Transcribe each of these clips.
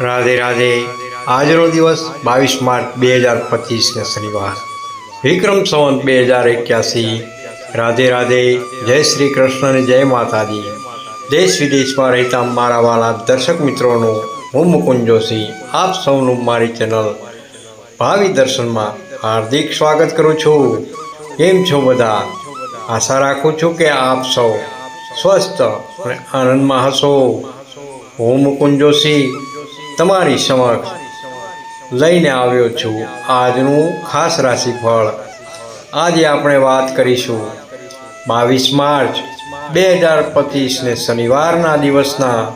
રાધે રાધે. આજનો દિવસ બાવીસ માર્ચ બે હજાર પચીસને શનિવાર. વિક્રમ સંવંત બે હજાર એક્યાસી. રાધે રાધે. જય શ્રી કૃષ્ણ અને જય માતાજી. દેશ વિદેશમાં રહેતા મારા વાલા દર્શક મિત્રોનું હું મુકુંદ જોશી આપ સૌનું મારી ચેનલ ભાવિ દર્શનમાં હાર્દિક સ્વાગત કરું છું. કેમ છો બધા? આશા રાખું છું કે આપ સૌ સ્વસ્થ અને આનંદમાં હશો. હું મુકુંદ જોશી તમારી સમક્ષ લઈને આવ્યો છું. આજનું ખાસ રાશિફળ. આજે આપણે વાત કરીશું બાવીસ માર્ચ બે હજાર પચીસને શનિવારના દિવસના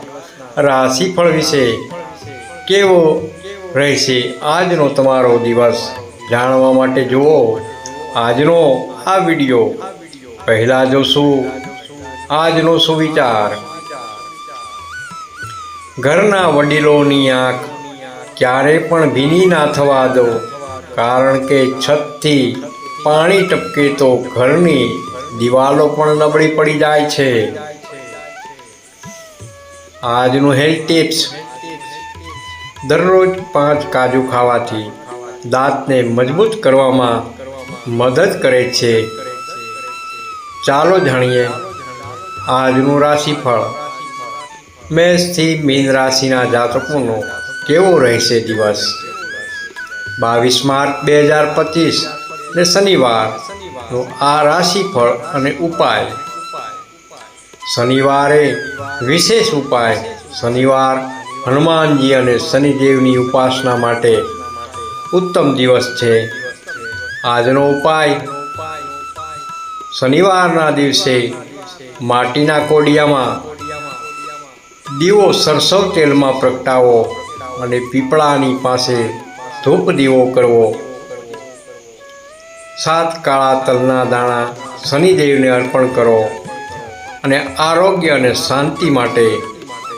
રાશિફળ વિશે. કેવો રહેશે આજનો તમારો દિવસ? જાણવા માટે જુઓ, આજનો આ વીડિયો પહેલાં જોશું. આજનો સુવિચાર. ઘરના વડીલોની આંખ ક્યારે પણ ભીની ના થવા દો, કારણ કે છતથી પાણી ટપકે તો ઘરની દિવાલો પણ નબળી પડી જાય છે. આજનું હેલ્થ ટિપ્સ. દરરોજ પાંચ કાજુ ખાવાથી દાંતને મજબૂત કરવામાં મદદ કરે છે. ચાલો જાણીએ આજનું રાશિફળ. મેષથી મીન રાશિના જાતકોનો કેવો રહેશે દિવસ? બાવીસ માર્ચ બે હજાર પચીસ ને શનિવારનો આ રાશિફળ અને ઉપાય. શનિવારે વિશેષ ઉપાય. શનિવાર હનુમાનજી અને શનિદેવની ઉપાસના માટે ઉત્તમ દિવસ છે. આજનો ઉપાય. શનિવારના દિવસે માટીના કોડિયામાં દીવો સરસવ તેલમાં પ્રગટાવો અને પીપળાની પાસે ધૂપ દીવો કરવો. સાત કાળા તલના દાણા શનિદેવને અર્પણ કરો અને આરોગ્ય અને શાંતિ માટે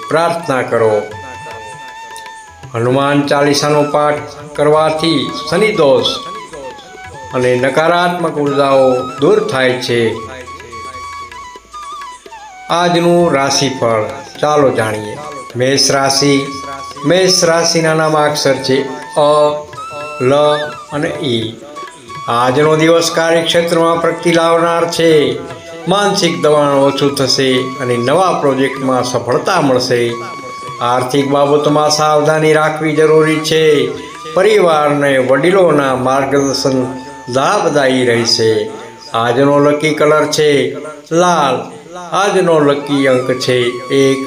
પ્રાર્થના કરો. હનુમાન ચાલીસાનો પાઠ કરવાથી શનિદોષ અને નકારાત્મક ઉર્જાઓ દૂર થાય છે. આજનું રાશિફળ. ચાલો જાણીએ. મેષ રાશિ. મેષ રાશિના નામાક્ષર છે અ, લ અને ઈ. આજનો દિવસ કાર્યક્ષેત્રમાં પ્રગતિ લાવનાર છે. માનસિક દબાણ ઓછું થશે અને નવા પ્રોજેક્ટમાં સફળતા મળશે. આર્થિક બાબતોમાં સાવધાની રાખવી જરૂરી છે. પરિવારને વડીલોના માર્ગદર્શન લાભદાયી રહેશે. આજનો લકી કલર છે લાલ. આજનો લકી અંક છે એક.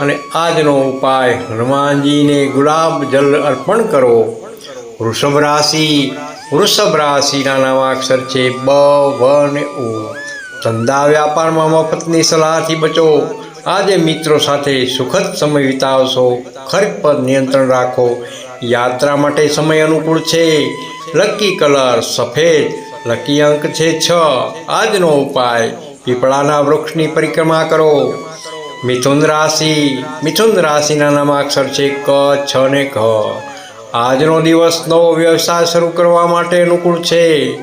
અને આજનો ઉપાય, હનુમાનજીને ગુલાબ જલ અર્પણ કરો. વૃષભ રાશિ, વૃષભ રાશિના નામાક્ષર છે બ, વ ને ઉ. ધંધા વ્યાપારમાં મફતની સલાહથી બચો. આજે મિત્રો સાથે સુખદ સમય વિતાવશો. ખર્ચ પર નિયંત્રણ રાખો. યાત્રા માટે સમય અનુકૂળ છે. લકી કલર સફેદ. લકી અંક છે છ. આજનો ઉપાય પીપળાના વૃક્ષની પરિક્રમા કરો. મિથુન રાશિ, મિથુન રાશિના નામાક્ષર છે ક, છ ને ક આજનો દિવસ નવો વ્યવસાય શરૂ કરવા માટે અનુકૂળ છે.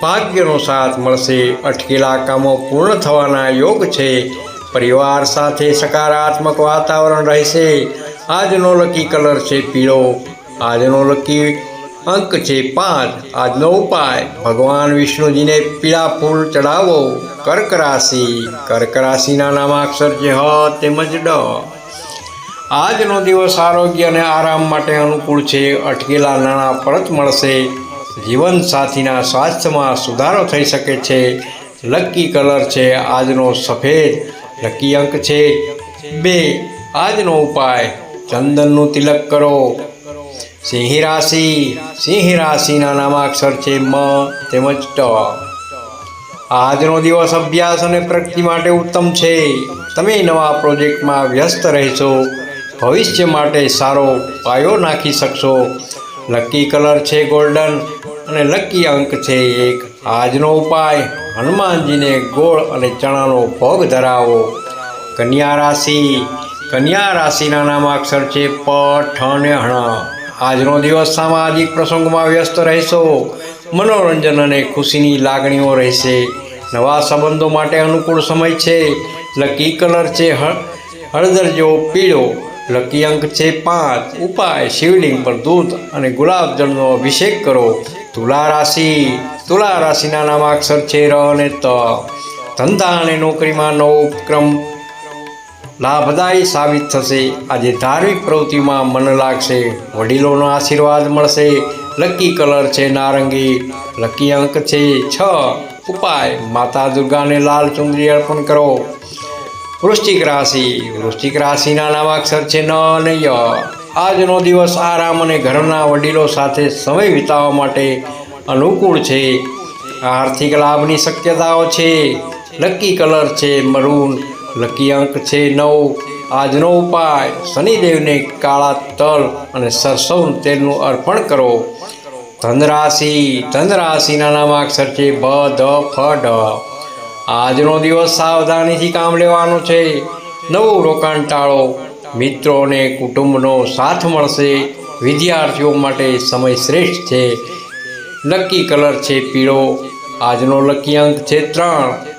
ભાગ્યનો સાથ મળશે. અટકેલા કામો પૂર્ણ થવાના યોગ છે. પરિવાર સાથે સકારાત્મક વાતાવરણ રહેશે. આજનો લકી કલર છે પીળો. આજનો લકી અંક છે પાંચ. આજનો ઉપાય, ભગવાન વિષ્ણુજીને પીળા ફૂલ ચડાવો. કર્ક રાશિ, કર્ક રાશિના નામાક્ષર છે હ તેમજ ડ. આજનો દિવસ આરોગ્ય અને આરામ માટે અનુકૂળ છે. અટકેલા નાણાં પરત મળશે. જીવનસાથીના સ્વાસ્થ્યમાં સુધારો થઈ શકે છે. લકી કલર છે આજનો સફેદ. લકી અંક છે બે. આજનો ઉપાય, ચંદનનું તિલક કરો. સિંહ રાશિ, સિંહ રાશિના નામાક્ષર છે મ, તેમજ ટ. આજનો દિવસ અભ્યાસ અને પ્રગતિ માટે ઉત્તમ છે. તમે નવા પ્રોજેક્ટમાં વ્યસ્ત રહેશો. ભવિષ્ય માટે સારો પાયો નાખી શકશો. લકી કલર છે ગોલ્ડન અને લકી અંક છે એક. આજનો ઉપાય, હનુમાનજીને ગોળ અને ચણાનો ભોગ ધરાવો. કન્યા રાશિ, કન્યા રાશિના નામાક્ષર છે પ, ઠ અને હણ આજનો દિવસ સામાજિક પ્રસંગોમાં વ્યસ્ત રહેશો. મનોરંજન અને ખુશીની લાગણીઓ રહેશે. નવા સંબંધો માટે અનુકૂળ સમય છે. લકી કલર છે હળ હળદર જેવો પીળો, લકી અંક છે પાંચ. ઉપાય, શિવલિંગ પર દૂધ અને ગુલાબજળનો અભિષેક કરો. તુલા રાશિ, તુલા રાશિના નામાક્ષર છે ર અને ત. ધંધા અને નોકરીમાં નવો ઉપક્રમ લાભદાયી સાબિત થશે. આજે ધાર્મિક પ્રવૃત્તિમાં મન લાગશે, વડીલોનો આશીર્વાદ મળશે, લકી કલર છે નારંગી, લકી અંક છે છ, ઉપાય, માતા દુર્ગાને લાલ ચુંદડી અર્પણ કરો. વૃશ્ચિક રાશિ, વૃશ્ચિક રાશિના નામાક્ષર છે ન અને ય. આજનો દિવસ આરામ અને ઘરના વડીલો સાથે સમય વિતાવવા માટે અનુકૂળ છે. આર્થિક લાભની શક્યતાઓ છે. લકી કલર છે મરૂન લકી અંક છે નવ. આજનો ઉપાય, શનિદેવને કાળા તલ અને સરસવ તેલનું અર્પણ કરો. ધનરાશિ, ધનરાશિના નામાક્ષર છે બ, ધ, ફ, ડ. આજનો દિવસ સાવધાનીથી કામ લેવાનો છે. નવું રોકાણ ટાળો. મિત્રો અને કુટુંબનો સાથ મળશે. વિદ્યાર્થીઓ માટે સમય શ્રેષ્ઠ છે. લકી કલર છે પીળો. આજનો લકી અંક છે ત્રણ.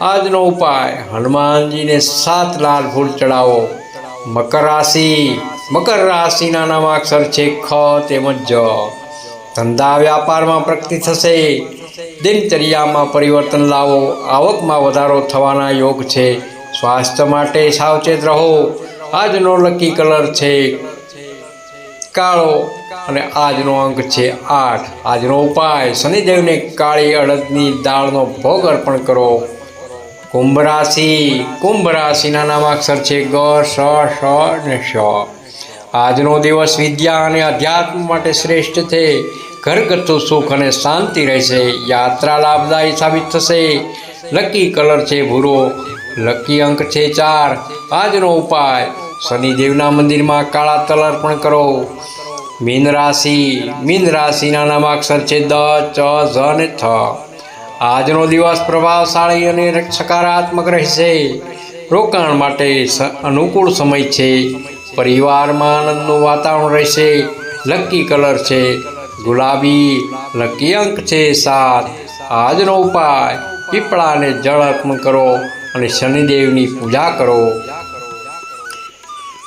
આજનો ઉપાય, હનુમાનજીને સાત લાલ ફૂલ ચડાવો. મકર રાશિ, મકર રાશિના નામાક્ષર છે ખ તેમજ જ. ધંધા વ્યાપારમાં પ્રગતિ થશે. દિનચર્યામાં પરિવર્તન લાવો. આવકમાં વધારો થવાના યોગ છે. સ્વાસ્થ્ય માટે સાવચેત રહો. આજનો લકી કલર છે કાળો અને આજનો અંક છે આઠ. આજનો ઉપાય, શનિદેવને કાળી અડદની દાળનો ભોગ અર્પણ કરો. કુંભ રાશિ, કુંભ રાશિના નામાક્ષર છે ગ, સ શ અને શ આજનો દિવસ વિદ્યા અને અધ્યાત્મ માટે શ્રેષ્ઠ છે. ઘરગથ્થુ સુખ અને શાંતિ રહેશે. યાત્રા લાભદાયી સાબિત થશે. લકી કલર છે ભૂરો, લકી અંક છે ચાર. આજનો ઉપાય, શનિદેવના મંદિરમાં કાળા તલ અર્પણ કરો. મીન રાશિ, મીન રાશિના નામાક્ષર છે દ, ચ, ઝ ને થ. આજનો દિવસ પ્રભાવશાળી અને સકારાત્મક રહેશે. રોકાણ માટે અનુકૂળ સમય છે. પરિવારમાં આનંદનું વાતાવરણ રહેશે. લકી કલર છે. ગુલાબી લકી અંક છે. સાત, આજનો ઉપાય, પીપળાને જળ અર્પણ કરો અને શનિદેવની પૂજા કરો.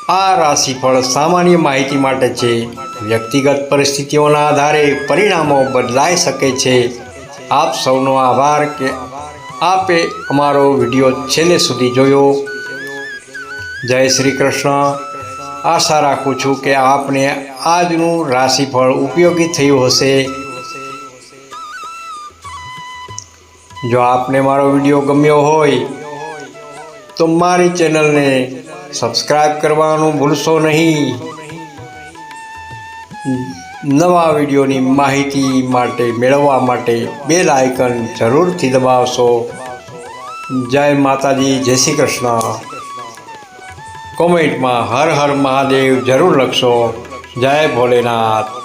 આ રાશિફળ સામાન્ય માહિતી માટે છે. વ્યક્તિગત પરિસ્થિતિઓના આધારે પરિણામો બદલાઈ શકે છે. આપ સૌનો આભાર કે આપે અમારો વીડિયો છેલ્લે સુધી જોયો. જય શ્રી કૃષ્ણ. આશા રાખું છું કે આપને આજનું રાશિફળ ઉપયોગી થયું હશે. જો આપને મારો વીડિયો ગમ્યો હોય, તો મારી ચેનલને સબસ્ક્રાઈબ કરવાનું ભૂલશો નહીં. નવા વિડીયોની માહિતી માટે, મેળવવા માટે બેલ આઇકન જરૂરથી દબાવશો. જય માતાજી, જય શ્રી કૃષ્ણ. કોમેન્ટમાં હર હર મહાદેવ જરૂર લખશો. જય ભોલેનાથ.